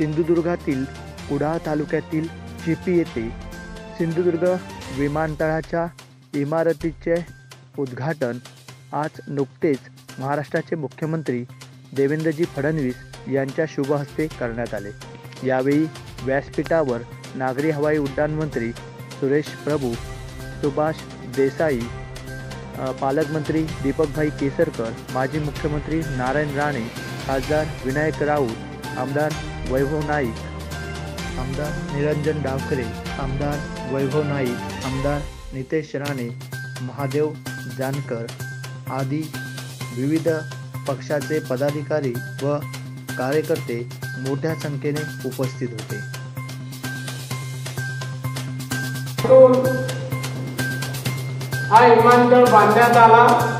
सिंधुदुर्गातील कुडाळ तालुक्यातील चिपी येथे सिंधुदुर्ग विमानतळाच्या इमारतीचे उद्घाटन. आज नुकतेच महाराष्ट्राचे मुख्यमंत्री देवेंद्रजी फडणवीस यांच्या शुभहस्ते करण्यात आले. यावेळी व्यासपीठावर नागरी हवाई उड्डाण मंत्री सुरेश प्रभू सुभाष देसाई पालकमंत्री दीपकभाई केसरकर माजी मुख्यमंत्री नारायण राणे खासदार विनायक राऊत आमदार वैभव नाईक. आमदार निरंजन डावखरे आमदार वैभव नाईक. आमदार नितेश राणे. महादेव जानकर. आदी विविध पक्षाचे पदाधिकारी व कार्यकर्ते मोठ्या संख्येने उपस्थित होते. हा विमानतळ बांधण्यात आला.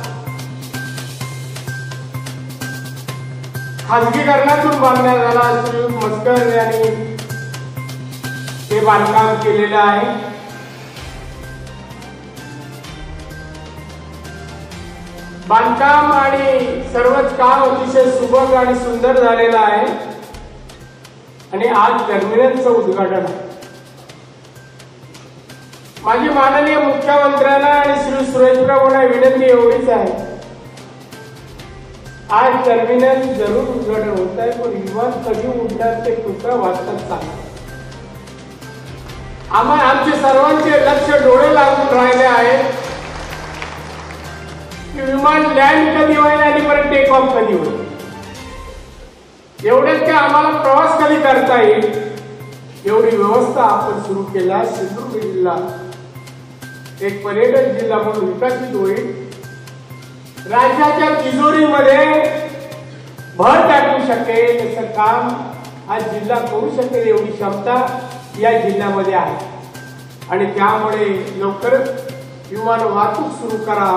खाजगीकरणातून बांधण्यात झाला श्री मस्कर यांनी हे बांधकाम केलेलं आहे. बांधकाम आणि सर्वच काम अतिशय सुबक आणि सुंदर झालेलं आहे. आणि आज टर्मिनलचं उद्घाटन आहे. माझी माननीय मुख्यमंत्र्यांना आणि श्री सुरेश प्रभूंना विनंती एवढीच आहे. आज टर्मिनल जरूर उद्घाटन होत आहे पण विमान कधी उडणार ते कृपया वाचतात सांगा आम्हा आमचे सर्वांचे लक्ष डोळे लागून राहिले आहेत की विमान लँड कधी होईल आणि परत टेक ऑफ कधी होईल. एवढेच की आम्हाला प्रवास कधी करता येईल? एवढी व्यवस्था आपण सुरू केला सिंधुदुर्ग जिल्हा एक पर्यटन जिल्हा म्हणून विकसित होईल. राज्याच्या तिजोरीमध्ये भर टाकू शकेल तसं काम हा जिल्हा करू शकेल एवढी क्षमता या जिल्ह्यामध्ये आहे. आणि त्यामुळे लवकरच विमान वाहतूक सुरू करा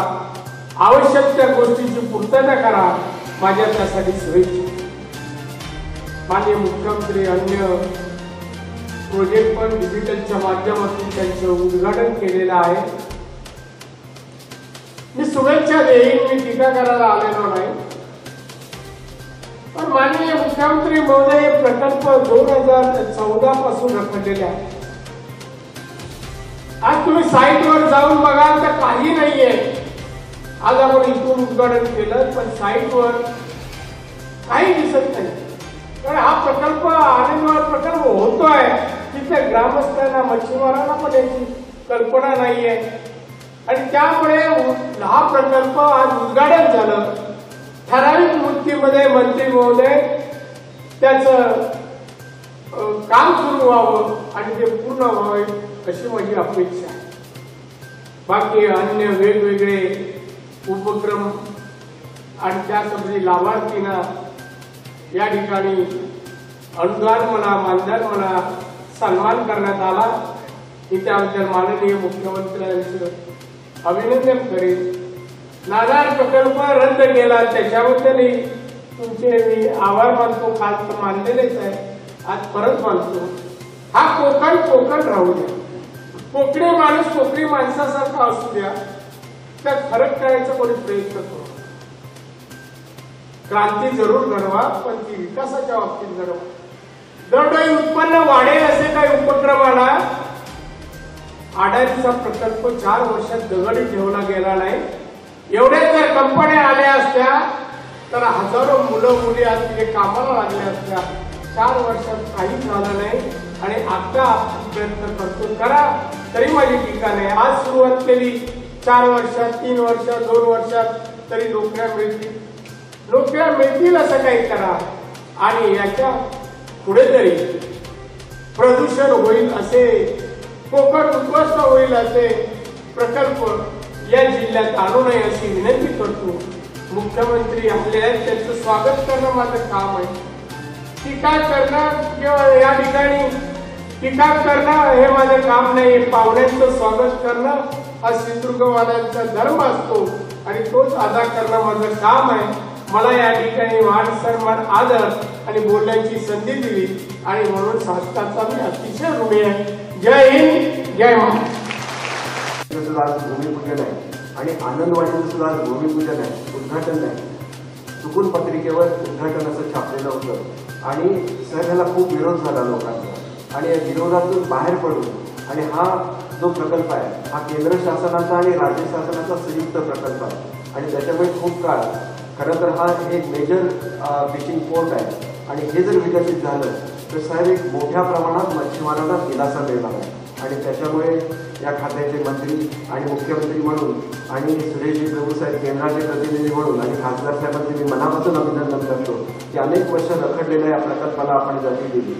आवश्यक त्या गोष्टीची पूर्तता करा माझ्या त्यासाठी शुभेच्छा. माननीय मुख्यमंत्री अन्य प्रोजेक्ट पण डिजिटलच्या माध्यमातून त्यांचं उद्घाटन केलेलं आहे. मी शुभेच्छा देईन मी टीका करायला आलेलो नाही. पण माननीय मुख्यमंत्री महोदय हे प्रकल्प दोन हजार चौदा पासून रखडलेले आहे आज तुम्ही साईटवर जाऊन बघाल तर काही नाहीये. आज आपण इथून उद्घाटन केलं पण साईटवर काही दिसत नाही. कारण हा प्रकल्प आनंदवाड प्रकल्प होतोय. तिथे ग्रामस्थांना मच्छीमारांना पण याची कल्पना नाहीये. आणि त्यामुळे हा प्रकल्प आज उद्घाटन झालं. ठराविक मृत्यूमध्ये मंत्री महोदय त्याचं काम सुरू व्हावं आणि ते पूर्ण व्हावे अशी माझी अपेक्षा आहे. बाकी अन्य वेगवेगळे उपक्रम आणि त्यासाठी लाभार्थींना या ठिकाणी अनुदान म्हणा मानधन म्हणा सन्मान करण्यात आला. इथे त्याबद्दल माननीय मुख्यमंत्र्यांचं अभिनंदन करीन. नाणार प्रकल्प रद्द केला त्याच्याबद्दलही तुमचे मी आभार मानतो काल तर मानलेलेच आहे. आज परत मानतो. हा कोकण कोकण राहू द्या. कोकणी माणूस कोकणी माणसासारखा असू द्या. त्यात फरक करायचा कोणी प्रयत्न करू क्रांती जरूर घडवा पण ती विकासाच्या बाबतीत घडवा. दरडोई उत्पन्न वाढेल असे काही उपक्रमाला अडाणीचा प्रकल्प चार वर्षात दगडी ठेवला गेला नाही. एवढ्या जर कंपन्या आल्या असत्या तर हजारो मुलं मुली आज तिथे कामाला लागल्या असत्या. चार वर्षात काहीच झालं नाही. आणि आता प्रयत्न करतो करा. तरी माझी टीका नाही. आज सुरुवात केली. चार वर्षात तीन वर्षात दोन वर्षात तरी नोकऱ्या मिळतील. नोकऱ्या मिळतील असं काही करा. आणि याच्यापुढे तरी प्रदूषण होईल असे कोकण उद्ध्वस्त होईल असे प्रकल्प या जिल्ह्यात आणू नये अशी विनंती करतो. मुख्यमंत्री आले आहेत त्यांचं स्वागत करणं माझं काम आहे. टीका करणं किंवा या ठिकाणी टीका करणं हे माझं काम नाही पाहुण्यांचं स्वागत करणं हा सिंधुदुर्गवाल्यांचा धर्म असतो आणि तोच अदा करणं माझं काम आहे. मला या ठिकाणी मान सन्मान आदर आणि बोलण्याची संधी दिली आणि म्हणून शासनाचा मी अतिशय ऋणी आहे. जय हिंद जय महाराष्ट्र. सुद्धा आज भूमिपूजन आहे. आणि आनंदवाडीचं सुद्धा आज भूमिपूजन आहे. उद्घाटन आहे चुकून पत्रिकेवर उद्घाटन असं छापलेलं होतं. आणि साहेब खूप विरोध झाला लोकांचा. आणि या विरोधातून बाहेर पडून. आणि हा जो प्रकल्प आहे हा केंद्र शासनाचा आणि राज्य शासनाचा संयुक्त प्रकल्प आहे. आणि त्याच्यामुळे खूप काळ. खरं तर हा एक मेजर फिशिंग पोर्ट आहे. आणि हे जर विकसित झालं तर साहेब एक मोठ्या प्रमाणात मच्छीमारांना दिलासा मिळणार आहे आणि त्याच्यामुळे या खात्याचे मंत्री आणि मुख्यमंत्री म्हणून आणि सुरेशजी प्रभू साहेब केंद्राचे प्रतिनिधी म्हणून आणि खासदार साहेबांचे मी मनापासून अभिनंदन करतो की अनेक वर्ष रखडलेल्या या प्रकल्पाला आपण गती दिली.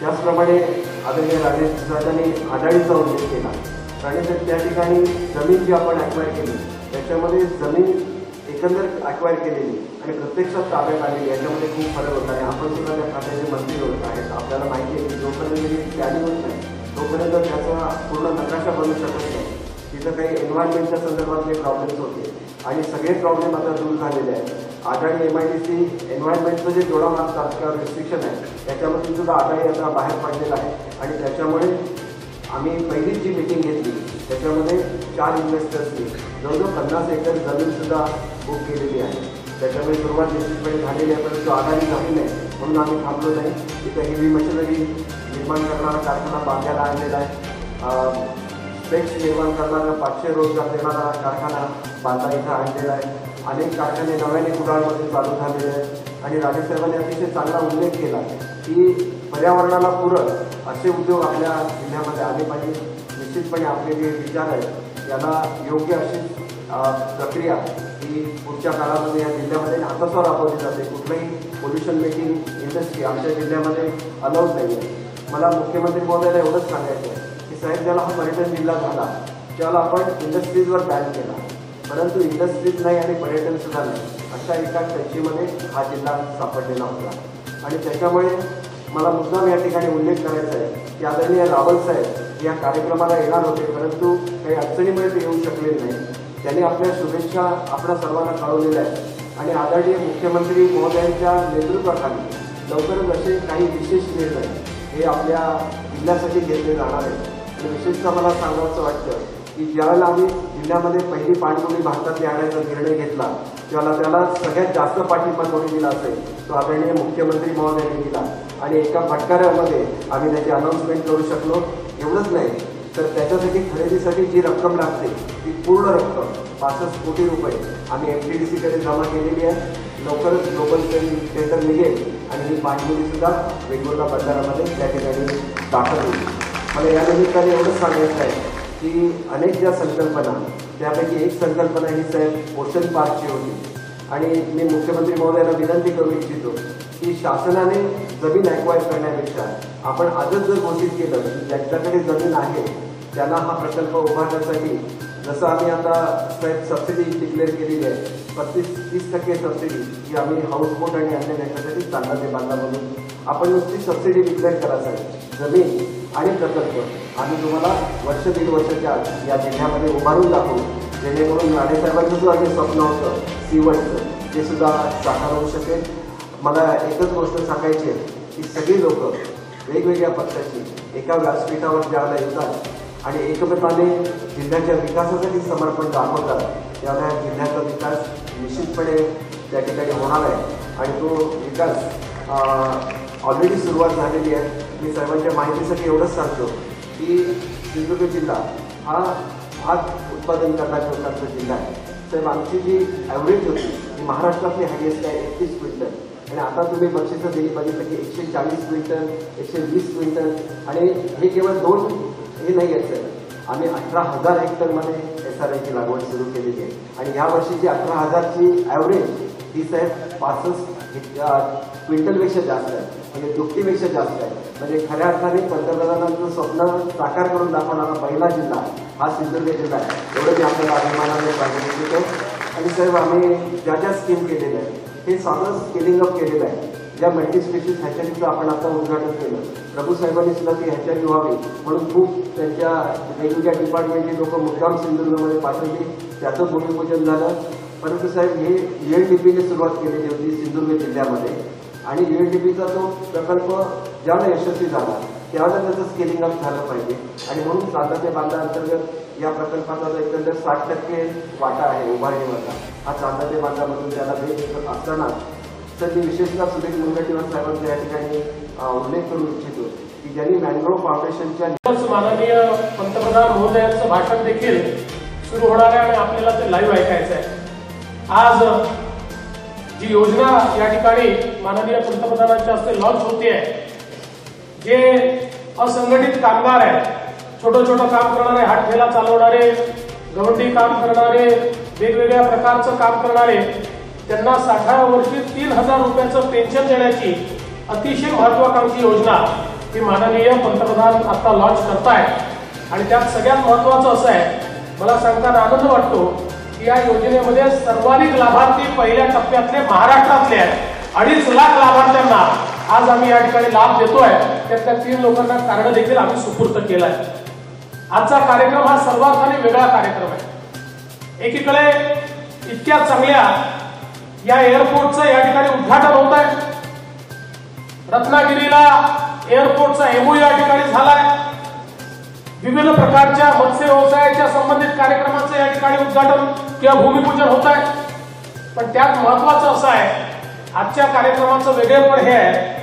त्याचप्रमाणे आदरणीय राजेशदादांनी आघाडीचा उल्लेख केला. आणि त्या ठिकाणी जमीन जी आपण अक्वायर केली त्याच्यामध्ये जमीन एकंदर अक्वायर केलेली आणि प्रत्यक्षात ताब्यात आलेली याच्यामध्ये खूप फरक होता आणि आपण सुद्धा त्या खात्याचे मंत्री होत आहेत आपल्याला माहिती आहे की जोपर्यंत ही होत नाही तोपर्यंत त्याचा पूर्ण नकाशा बनू शकत नाही. तिथं काही एन्व्हायरमेंटच्या संदर्भातले प्रॉब्लेम्स होते. आणि सगळे प्रॉब्लेम आता दूर झालेले आहेत. Adani M I D C एन्व्हायरमेंटचं जे जोडा मारतात किंवा रिस्ट्रिक्शन आहे त्याच्यामधून सुद्धा आदाणी आता बाहेर पडलेला आहे. आणि त्याच्यामुळे आम्ही पहिलीच जी मिटिंग घेतली त्याच्यामध्ये चार इन्व्हेस्टर्सनी जवळजवळ पन्नास एकर जमीन सुद्धा बुक केलेली आहे. त्याच्यामुळे सुरुवात निश्चितपणे झालेली आहे परंतु आघाडी झाली नाही म्हणून आम्ही थांबलो नाही. तिथं हेवी मशिनरी निर्माण करणारा कारखाना बांधायला आणलेला आहे. स्पेक्स निर्माण करणारा पाचशे रोजगार देणारा कारखाना बांधा इथं आणलेला आहे. अनेक कारखाने नव्याने कुडाळमध्ये चालू झालेले आहेत. आणि राजेसाहेबांनी अतिशय चांगला उल्लेख केला की पर्यावरणाला पूरक असे उद्योग आपल्या जिल्ह्यामध्ये आले पाहिजे निश्चितपणे आपले जे विचार आहेत याला योग्य अशी प्रक्रिया ही पुढच्या काळामध्ये या जिल्ह्यामध्ये हातासवर राबवली जाते. कुठलंही पोल्युशन मेकिंग इंडस्ट्री आमच्या जिल्ह्यामध्ये अलाउड नाही आहे मला मुख्यमंत्री महोदयाला एवढंच सांगायचं आहे की साहेब ज्याला हा पर्यटन जिल्हा झाला त्याला आपण इंडस्ट्रीजवर बॅन केला. परंतु इंडस्ट्रीज नाही आणि पर्यटनसुद्धा नाही अशा एका टंचीमध्ये हा जिल्हा सापडलेला होता. आणि त्याच्यामुळे मला मुद्दाम या ठिकाणी उल्लेख करायचा आहे की आदरणीय रावल साहेब या कार्यक्रमाला येणार होते परंतु काही अडचणीमुळे ते येऊ शकले नाही. त्यांनी आपल्या शुभेच्छा आपल्या सर्वांना कळवलेल्या आहेत. आणि आदरणीय मुख्यमंत्री महोदयांच्या नेतृत्वाखाली लवकरच असे काही विशेष निर्णय हे आपल्या जिल्ह्यासाठी घेतले जाणार आहेत. आणि विशेषतः मला सांगायचं वाटतं की ज्यावेळेला आम्ही जिल्ह्यामध्ये पहिली पाणबुडी भारतातली आणायचा निर्णय घेतला त्याला त्याला सगळ्यात जास्त पाठिंबा कोणी दिला असेल तो आदरणीय मुख्यमंत्री महोदयांनी दिला. आणि एका फटकाऱ्यामध्ये आम्ही त्याची अनाऊन्समेंट करू शकलो. एवढंच नाही तर त्याच्यासाठी खरेदीसाठी जी रक्कम लागते ती पूर्ण रक्कम पासष्ट कोटी रुपये आम्ही एम टी डी सीकडे जमा केलेली आहे. लवकरच ग्लोबल सेंटर निघेल आणि ही पाणीपुरीसुद्धा सुद्धा वेगवेगळ्या बाजारामध्ये त्या ठिकाणी दाखल होईल. मला या निमित्ताने एवढंच सांगायचं आहे की अनेक ज्या संकल्पना त्यापैकी एक संकल्पना ही साहेब पोषण पार्कची होती. आणि मी मुख्यमंत्री महोदयांना विनंती करू इच्छितो की शासनाने जमीन ॲक्वायर करण्यापेक्षा आपण आजच जर घोषित केलं की ज्यांच्याकडे जमीन आहे त्यांना हा प्रकल्प उभारण्यासाठी जसं आम्ही आता सबसिडी डिक्लेअर केलेली आहे पस्तीस तीस टक्के सबसिडी ही आम्ही हाऊसबोट आणि अन्य याच्यासाठी चांगला ते बांधला म्हणून आपण नुसती सबसिडी डिक्लेअर करा साहेब. जमीन आणि प्रकल्प आम्ही तुम्हाला वर्ष दीड वर्षाच्या या जिल्ह्यामध्ये उभारून दाखवू. जेणेकरून राणेसाहेबांचं सुद्धा जे स्वप्न होतं सीवटचं ते सुद्धा साकार होऊ शकेल. मला एकच गोष्ट सांगायची आहे की सगळी लोक वेगवेगळ्या पक्षाची एका व्यासपीठावर ज्याला येतात आणि एकमताने जिल्ह्याच्या विकासासाठी समर्पण दाखवतात त्यावेळेला जिल्ह्याचा विकास निश्चितपणे त्या ठिकाणी होणार आहे. आणि तो विकास ऑलरेडी सुरुवात झालेली आहे. मी सर्वांच्या माहितीसाठी एवढंच सांगतो की सिंधुदुर्ग जिल्हा हा हा उत्पादन करणाऱ्या लोकांचा जिल्हा आहे. साहेब आमची जी ॲव्हरेज होती ती महाराष्ट्रातली हायएस्ट आहे एकतीस क्विंटल. आणि आता तुम्ही बक्षिसं दिली बघितलं की एकशे चाळीस क्विंटल एकशे वीस क्विंटल. आणि हे केवळ दोन हे नाही आहेत साहेब आम्ही अठरा हजार हेक्टरमध्ये एस आर आयची लागवड सुरू केलेली आहे. आणि या वर्षीची अठरा हजारची ॲव्हरेज ही साहेब पासष्ट क्विंटलपेक्षा जास्त आहे. म्हणजे दुपटीपेक्षा जास्त आहे. म्हणजे खऱ्या अर्थाने पंतप्रधानांचं स्वप्न साकार करून दाखवणारा पहिला जिल्हा हा सिंधुदुर्ग जिल्हा आहे. एवढं मी आपल्याला अभिमानाने सांगू इच्छितो आणि साहेब आम्ही ज्या ज्या स्कीम केलेल्या आहेत हे साधं स्केलिंग अप केलेलं आहे. ज्या मल्टी स्पेशिस हॅचरीचं आपण आता उद्घाटन केलं. प्रभू साहेबांनी सुद्धा ती हॅचरी व्हावी म्हणून खूप त्यांच्या वेगवेगळ्या डिपार्टमेंटचे लोक मुद्दाम सिंधुदुर्गमध्ये पाठवली. त्याचं भूमिपूजन झालं. परंतु साहेब हे यू एन डी पीने सुरुवात केलेली होती सिंधुदुर्ग जिल्ह्यामध्ये. आणि यू एन डी पीचा तो प्रकल्प ज्यानं यशस्वी झाला त्यावेळेला त्याचं स्केलिंग अप झालं पाहिजे. आणि म्हणून चांदाच्या बांधा अंतर्गत या प्रकल्पाचा जो एकंदर साठ टक्के वाटा आहे उभारणीवरचा हा चांदाच्या बांधामधून त्याला भेट देत असताना तर मी विशेषतः सुनील मुनगंटीवार साहेबांचा या ठिकाणी उल्लेख करू इच्छितो की ज्यांनी मॅनग्रोव्ह फाउंडेशनच्या माननीय पंतप्रधान महोदयांचं भाषण देखील सुरू होणार आहे आणि आपल्याला ते लाईव्ह ऐकायचं आहे. आज जी योजना या ठिकाणी माननीय पंतप्रधानांच्या हस्ते लॉन्च होते आहे जे असंघटित कामगार आहेत छोटं छोटं काम करणारे हातठेला चालवणारे गवंडी काम करणारे वेगवेगळ्या प्रकारचं काम करणारे त्यांना साठाव्या वर्षी तीन हजार रुपयाचं पेन्शन देण्याची अतिशय महत्वाकांक्षी योजना ही माननीय पंतप्रधान आता लॉन्च करतायत. आणि त्यात सगळ्यात महत्वाचं असं आहे मला सांगताना आनंद वाटतो की या योजनेमध्ये सर्वाधिक लाभार्थी पहिल्या टप्प्यातले महाराष्ट्रातले आहेत. अडीच लाख लाभार्थ्यांना आज आम्ही या ठिकाणी लाभ देतोय त्यातल्या तीन लोकांना कारण देखील आम्ही सुपूर्त आहे आजचा कार्यक्रम हा सर्वात वेगळा कार्यक्रम आहे. एकीकडे इतक्या चांगल्या या एअरपोर्टचं या ठिकाणी उद्घाटन होत आहे रत्नागिरीला एअरपोर्टचा एमओ या ठिकाणी झालाय. विविध प्रकारच्या मत्स्य व्यवसायाच्या संबंधित कार्यक्रमाचं या ठिकाणी उद्घाटन किंवा भूमिपूजन होत आहे पण त्यात महत्वाचं असं आहे आजच्या कार्यक्रमाचं वेगळेपण हे आहे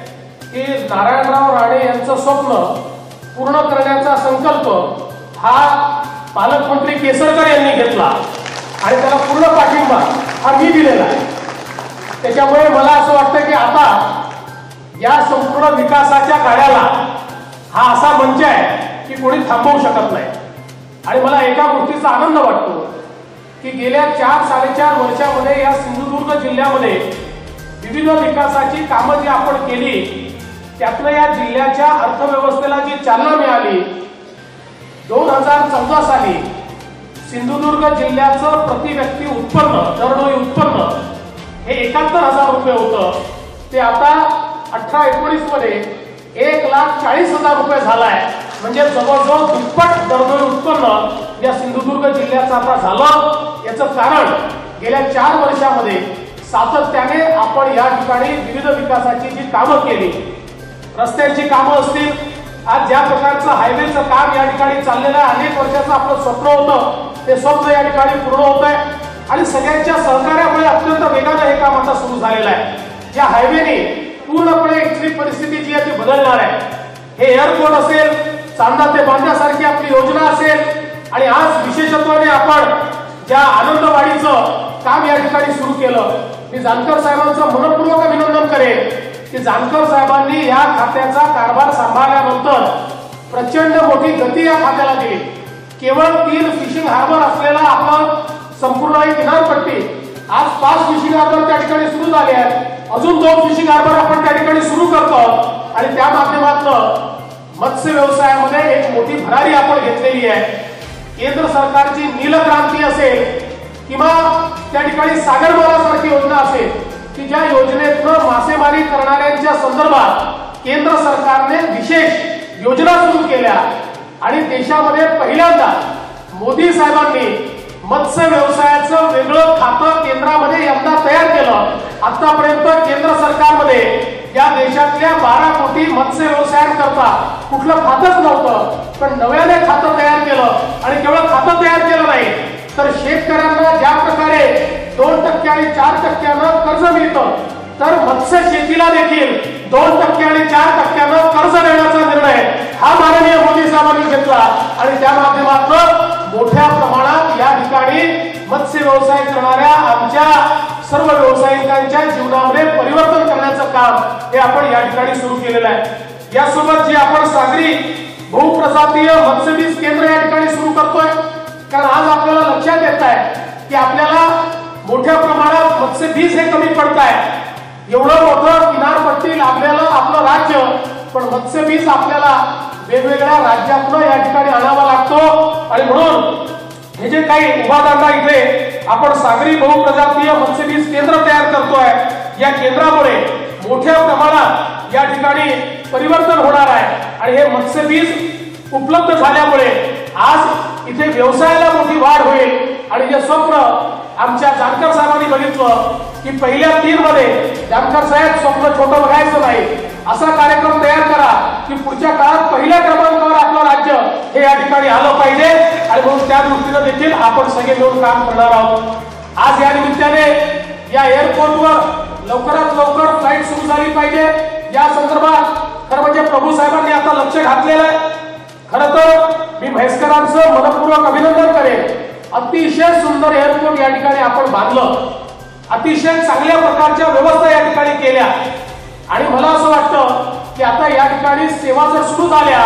की नारायणराव राणे यांचं स्वप्न पूर्ण करण्याचा संकल्प हा पालकमंत्री केसरकर यांनी घेतला. आणि त्याला पूर्ण पाठिंबा हा मी दिलेला आहे. त्याच्यामुळे मला असं वाटतं की आता या संपूर्ण विकासाच्या गाड्याला हा असा मंच आहे की कोणी थांबवू शकत नाही. आणि मला एका गोष्टीचा आनंद वाटतो की गेल्या चार साडेचार वर्षामध्ये या सिंधुदुर्ग जिल्ह्यामध्ये विविध विकासाची कामं जी आपण केली त्यातनं या जिल्ह्याच्या अर्थव्यवस्थेला जी चालना मिळाली दोन हजार चौदा साली सिंधुदुर्ग जिल्ह्याचं प्रति व्यक्ती उत्पन्न दरडोई उत्पन्न हे एकाहत्तर हजार रुपये होतं. ते आता अठरा एकोणीसमध्ये एक लाख चाळीस हजार रुपये झालाय. म्हणजे जवळजवळ दुप्पट दरडोई उत्पन्न या सिंधुदुर्ग जिल्ह्याचं आता झालं. याचं कारण गेल्या चार वर्षामध्ये सातत्याने आपण या ठिकाणी विविध विकासाची जी कामं केली रस्त्यांची कामं असतील. आज ज्या प्रकारचं हायवेचं काम या ठिकाणी चाललेलं आहे अनेक वर्षाचं आपलं स्वप्न होतं. ते स्वप्न या ठिकाणी पूर्ण होत आहे. आणि सगळ्यांच्या सहकार्यामुळे अत्यंत वेगानं हे काम आता सुरू झालेलं आहे. या हायवेने पूर्णपणे इथली परिस्थिती जी आहे ती बदलणार आहे. हे एअरपोर्ट असेल चांदा ते बांधण्यासारखी आपली योजना असेल आणि आज विशेषत्वाने आपण ज्या आनंदवाडीचं काम या ठिकाणी सुरू केलं मी जानकर साहेबांचं मनपूर्वक अभिनंदन करेन. की जानकर साहेबांनी या खात्याचा कारभार सांभाळल्यानंतर प्रचंड मोठी गती या खात्याला दिली. केवळ तीन फिशिंग हार्बर असलेला आपला संपूर्ण ही किनारपट्टी आज पाच फिशिंग हार्बर त्या ठिकाणी सुरू झाले आहेत. अजून दोन फिशिंग हार्बर आपण त्या ठिकाणी सुरू करतो. आणि त्या माध्यमातून मत्स्य व्यवसायामध्ये एक मोठी भरारी आपण घेतलेली आहे. केंद्र सरकारची नीलक्रांती असेल किंवा त्या ठिकाणी सागरमालासारखी योजना असेल की ज्या योजनेतनं मासेमारी करणाऱ्यांच्या संदर्भात केंद्र सरकारने विशेष योजना सुरू केल्या आणि देशामध्ये पहिल्यांदा मोदी साहेबांनी मत्स्य व्यवसायाचं वेगळं खातं केंद्रामध्ये यंदा तयार केलं. आतापर्यंत केंद्र सरकारमध्ये या देशातल्या बारा कोटी मत्स्य व्यवसायांकरता कुठलं खातंच नव्हतं. पण नव्याने खातं तयार केलं आणि केवळ खातं तयार केलं नाही तर शेतकऱ्यांना ज्या प्रकारे दोन टक्के आणि चार टक्क्यानं कर्ज मिळतं तर मत्स्य शेतीला देखील दोन टक्के आणि चार टक्क्यानं कर्ज देण्याचा निर्णय हा माननीय मोदी साहेबांनी घेतला. आणि त्या माध्यमातून मोठ्या प्रमाणात या ठिकाणी मत्स्य व्यवसाय करणाऱ्या आमच्या सर्व व्यावसायिकांच्या जीवनामध्ये परिवर्तन करण्याचं काम हे आपण या ठिकाणी सुरू केलेलं आहे. यासोबत जे आपण सागरी बहुप्रजातीय मत्स्यबीज केंद्र या ठिकाणी सुरू करतोय कारण आज आपल्याला लक्षात येत आहे की आपल्याला मोठ्या प्रमाणात मत्स्यबीज हे कमी पडत आहे एवढं मोठं किनारपट्टी लाभलेलं आपलं राज्य पण मत्स्यबीज आपल्याला वेगवेगळ्या राज्यातनं या ठिकाणी आणावा लागतो. आणि म्हणून हे जे काही उभादांडा इथे आपण सागरी बहुप्रजातीय मत्स्यबीज केंद्र तयार करतोय या केंद्रामुळे मोठ्या प्रमाणात या ठिकाणी परिवर्तन होणार आहे. आणि हे मत्स्यबीज उपलब्ध झाल्यामुळे आज इथे व्यवसायाला मोठी वाढ होईल. आणि जे स्वप्न आमच्या जानकर साहेबांनी बघितलं की पहिल्या तीन मध्ये जानकर साहेब स्वप्न छोटं बघायचं नाही. असा कार्यक्रम तयार करा की पुढच्या काळात पहिल्या क्रमांकावर आपलं राज्य हे या ठिकाणी आलं पाहिजे. आणि म्हणून त्या दृष्टीनं देखील आपण सगळे मिळून काम करणार आहोत. आज या निमित्ताने या एअरपोर्टवर लवकरात लवकर फ्लाईट सुरू झाली पाहिजे. या संदर्भात खरं म्हणजे प्रभू साहेबांनी आता लक्ष घातलेलं आहे. खरं तर म्हैसकरांचं मनपूर्वक अभिनंदन करेल अतिशय सुंदर एअरपोर्ट या ठिकाणी आपण बांधलं. अतिशय चांगल्या प्रकारच्या व्यवस्था या ठिकाणी केल्या. आणि मला असं वाटतं की आता या ठिकाणी सेवा जर सुरू झाल्या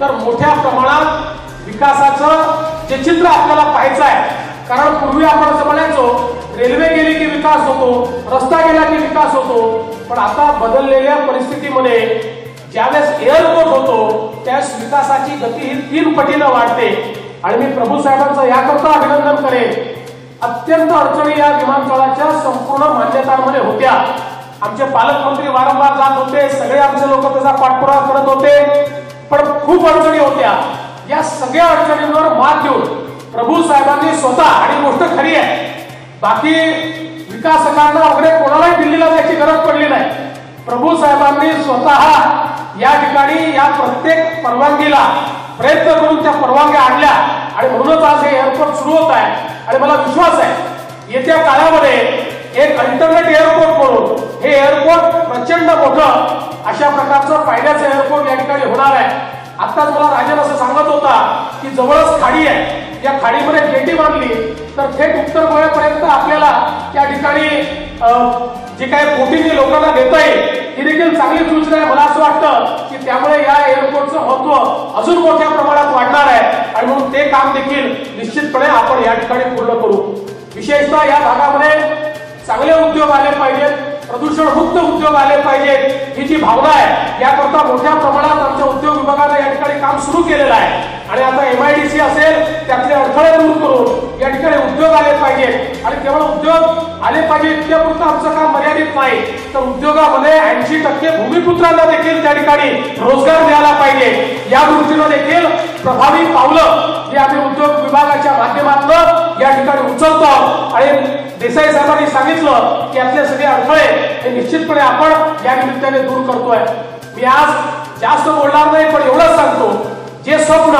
तर मोठ्या प्रमाणात विकासाचं जे चित्र आपल्याला पाहायचं आहे कारण पूर्वी आपण असं म्हणायचो रेल्वे गेली की विकास होतो रस्ता गेला की विकास होतो पण आता बदललेल्या परिस्थितीमध्ये ज्यावेळेस एअरपोर्ट होतो त्यावेळेस विकासाची गती ही तीन पटीनं वाढते. आणि मी प्रभू साहेबांचं याकरता अभिनंदन करेन. अत्यंत अडचणी या विमानतळाच्या संपूर्ण मान्यतांमध्ये होत्या. आमचे पालकमंत्री वारंवार जात होते सगळे आमचे लोक त्याचा पाठपुरावा करत होते पण खूप अडचणी होत्या. या सगळ्या अडचणींवर मात देऊन प्रभू साहेबांनी स्वतः आणि गोष्ट खरी आहे बाकी विकासकांना वगैरे कोणालाही दिल्लीला जायची गरज पडली नाही. प्रभू साहेबांनी स्वतः या ठिकाणी या प्रत्येक परवानगीला प्रयत्न करून त्या परवानग्या आणल्या. आणि म्हणूनच आज हे एअरपोर्ट सुरू होत आहे. आणि मला विश्वास आहे येत्या काळामध्ये एक अल्टरनेट एअरपोर्ट म्हणून हे एअरपोर्ट प्रचंड मोठं अशा प्रकारचं फायद्याचं एअरपोर्ट या ठिकाणी होणार आहे. आत्ताच मला राजन असं सांगत होता की जवळच खाडी आहे. या खाडीमध्ये गेटी बांधली तर थेट उत्तर गोव्यापर्यंत आपल्याला त्या ठिकाणी जी जे काही बोटीने लोकांना देता येईल ही देखील चांगली सूचना आहे. मला असं वाटतं की त्यामुळे या एअरपोर्टचं महत्त्व अजून मोठ्या प्रमाणात वाढणार आहे. आणि म्हणून ते काम देखील निश्चितपणे आपण या ठिकाणी पूर्ण करू. विशेषतः या भागामध्ये चांगले उद्योग आले पाहिजेत. प्रदूषण मुक्त उद्योग आले पाहिजेत ही जी भावना आहे याकरता मोठ्या प्रमाणात आमच्या उद्योग विभागाने या ठिकाणी काम सुरू केलेलं आहे. आणि आता एम आय डी सी असेल त्यातले अडथळे दूर करून या ठिकाणी उद्योग आले पाहिजेत आणि केवळ उद्योग आले पाहिजे इतक्यापुरतं आमचं काम मर्यादित नाही. तर उद्योगामध्ये ऐंशी टक्के भूमिपुत्रांना देखील त्या ठिकाणी रोजगार मिळाला पाहिजे. या दृष्टीनं देखील प्रभावी पावलं हे आम्ही उद्योग विभागाच्या माध्यमातून या ठिकाणी उचलतो. आहोत. आणि देसाई साहेबांनी सांगितलं की यातले सगळे अडथळे हे निश्चितपणे आपण या निमित्ताने दूर करतोय. मी आज जास्त बोलणार नाही पण एवढंच सांगतो. जे स्वप्न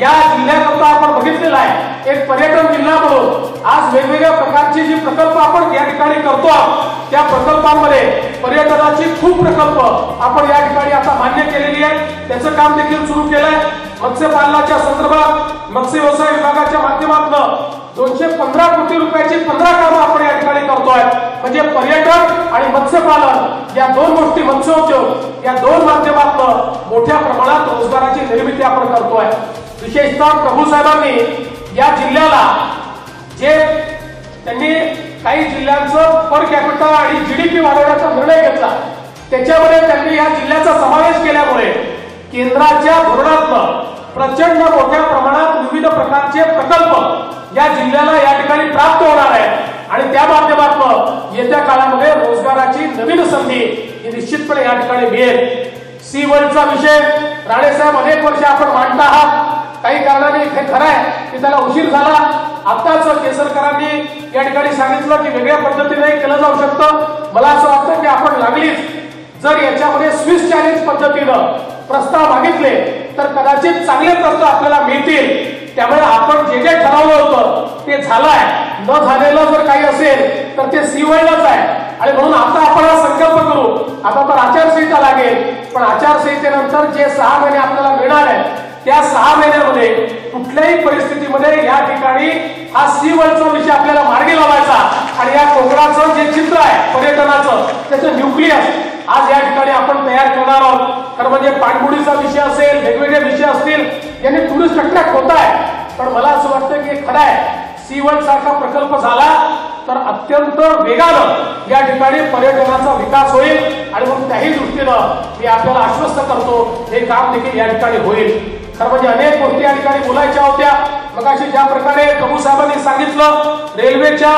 या जिल्ह्याकरता आपण बघितलेलं आहे एक पर्यटन जिल्हा म्हणून आज वेगवेगळ्या प्रकारचे जे प्रकल्प आपण या ठिकाणी करतो आहोत त्या प्रकल्पांमध्ये पर्यटनाची खूप प्रकल्प आपण या ठिकाणी आता मान्य केलेली आहे. त्याचं काम देखील सुरू केलंय. मत्स्यपालनाच्या संदर्भात मत्स्य व्यवसाय विभागाच्या माध्यमातून दोनशे पंधरा कोटी रुपयाची पंधरा कामं आपण या ठिकाणी करतोय. म्हणजे पर्यटन आणि मत्स्यपालन या दोन गोष्टी मत्स्योद्योग या दोन माध्यमातून मोठ्या प्रमाणात रोजगाराची निर्मिती आपण करतोय. विशेषतः प्रभू साहेबांनी या जिल्ह्याला जे त्यांनी काही जिल्ह्यांचं पर कॅपिटल आणि जीडीपी वाढवण्याचा निर्णय घेतला त्याच्यामध्ये त्यांनी या जिल्ह्याचा समावेश केल्यामुळे केंद्राच्या धोरणातनं प्रचंड मोठ्या प्रमाणात विविध प्रकारचे प्रकल्प या जिल्ह्याला या ठिकाणी प्राप्त होणार आहे. आणि त्या माध्यमातून येत्या काळामध्ये रोजगाराची नवीन संधी ही निश्चितपणे या ठिकाणी मिळेल. सी वर्ल्डचा विषय राणेसाहेब अनेक वर्ष आपण मांडता आहात. काही कारणाने हे खरं आहे की त्याला उशीर झाला. आताच केसरकरांनी या ठिकाणी सांगितलं की वेगळ्या पद्धतीने केलं जाऊ शकतं. मला असं वाटतं की आपण लागलीच. जर याच्यामध्ये स्विस चॅलेंज पद्धतीनं प्रस्ताव मागितले तर कदाचित चांगले प्रस्ताव आपल्याला मिळतील. त्यामुळे आपण जे जे ठरवलं होतं ते झालंय. न झालेलं जर काही असेल तर ते सीवायलाच आहे. आणि म्हणून आता आपण हा संकल्प करू. आता तर आचारसंहिता लागेल. पण आचारसंहितेनंतर जे सहा महिने आपल्याला मिळणार आहे त्या सहा महिन्यामध्ये कुठल्याही परिस्थितीमध्ये या ठिकाणी हा सी वर्ल्डचा विषय आपल्याला मार्गी लावायचा. आणि या कोकणाचं जे चित्र आहे पर्यटनाचं त्याचं न्यूक्लियस आज या ठिकाणी आपण तयार करणार आहोत. कारण म्हणजे पाणबुडीचा विषय असेल वेगवेगळे विषय असतील याने टुरिस्ट अट्रॅक्ट होत आहे पण मला असं वाटतं की खरं आहे सी वर्ल्ड सारखा प्रकल्प झाला तर अत्यंत वेगानं या ठिकाणी पर्यटनाचा विकास होईल. आणि मग त्याही दृष्टीनं मी आपल्याला आश्वस्त करतो हे काम देखील या ठिकाणी होईल. खरं म्हणजे अनेक गोष्टी या ठिकाणी बोलायच्या होत्या. मग अशी ज्या प्रकारे प्रभू साहेबांनी सांगितलं रेल्वेच्या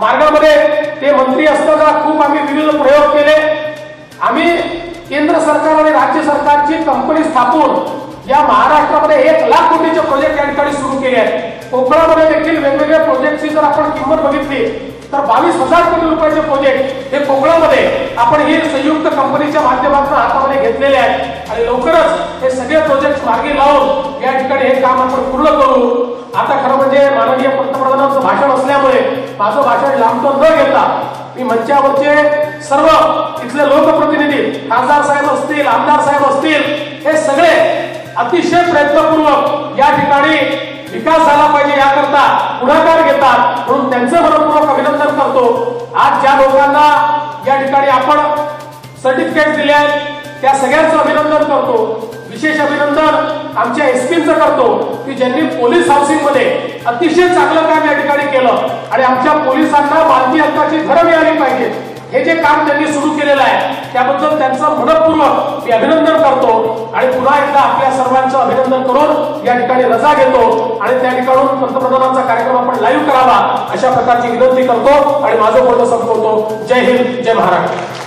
मार्गामध्ये ते मंत्री असताना खूप आम्ही विविध प्रयोग केले. आम्ही केंद्र सरकार आणि राज्य सरकारची कंपनी स्थापून. या महाराष्ट्रामध्ये एक लाख कोटीचे प्रोजेक्ट या ठिकाणी सुरू केले आहेत. कोकणामध्ये देखील वेगवेगळ्या प्रोजेक्टची जर आपण किंमत बघितली तर बावीस हजार कोटी रुपयाचे प्रोजेक्ट हे कोकणामध्ये आपण हे संयुक्त कंपनीच्या माध्यमातून हातामध्ये घेतलेले आहेत. आणि लवकरच हे सगळे प्रोजेक्ट मार्गी लावून या ठिकाणी हे काम आपण पूर्ण करू. आता खरं म्हणजे माननीय पंतप्रधानांचं भाषण असल्यामुळे माझं भाषण लांबतो न घेता मी मंचावरचे सर्व इथले लोकप्रतिनिधी खासदार साहेब असतील आमदार साहेब असतील हे सगळे अतिशय प्रयत्नपूर्वक या ठिकाणी विकास झाला पाहिजे याकरता पुढाकार घेतात म्हणून त्यांचं मनपूर्वक अभिनंदन करतो. आज ज्या लोकांना या ठिकाणी आपण सर्टिफिकेट दिले आहेत त्या सगळ्यांचं अभिनंदन करतो. विशेष अभिनंदन आमच्या एसपींचं करतो की ज्यांनी पोलीस हाऊसिंगमध्ये अतिशय चांगलं काम या ठिकाणी केलं आणि आमच्या पोलिसांना मानवी हक्काची घरं मिळाली पाहिजे. हे जे काम त्यांनी सुरू केलेलं आहे त्याबद्दल त्यांचं मनपूर्वक मी अभिनंदन करतो आणि पुन्हा एकदा आपल्या सर्वांचं अभिनंदन करून या ठिकाणी रजा घेतो आणि त्या ठिकाणून पंतप्रधानांचा कार्यक्रम आपण लाईव्ह करावा अशा प्रकारची विनंती करतो आणि माझं बोलणं संपवतो. जय हिंद जय महाराष्ट्र.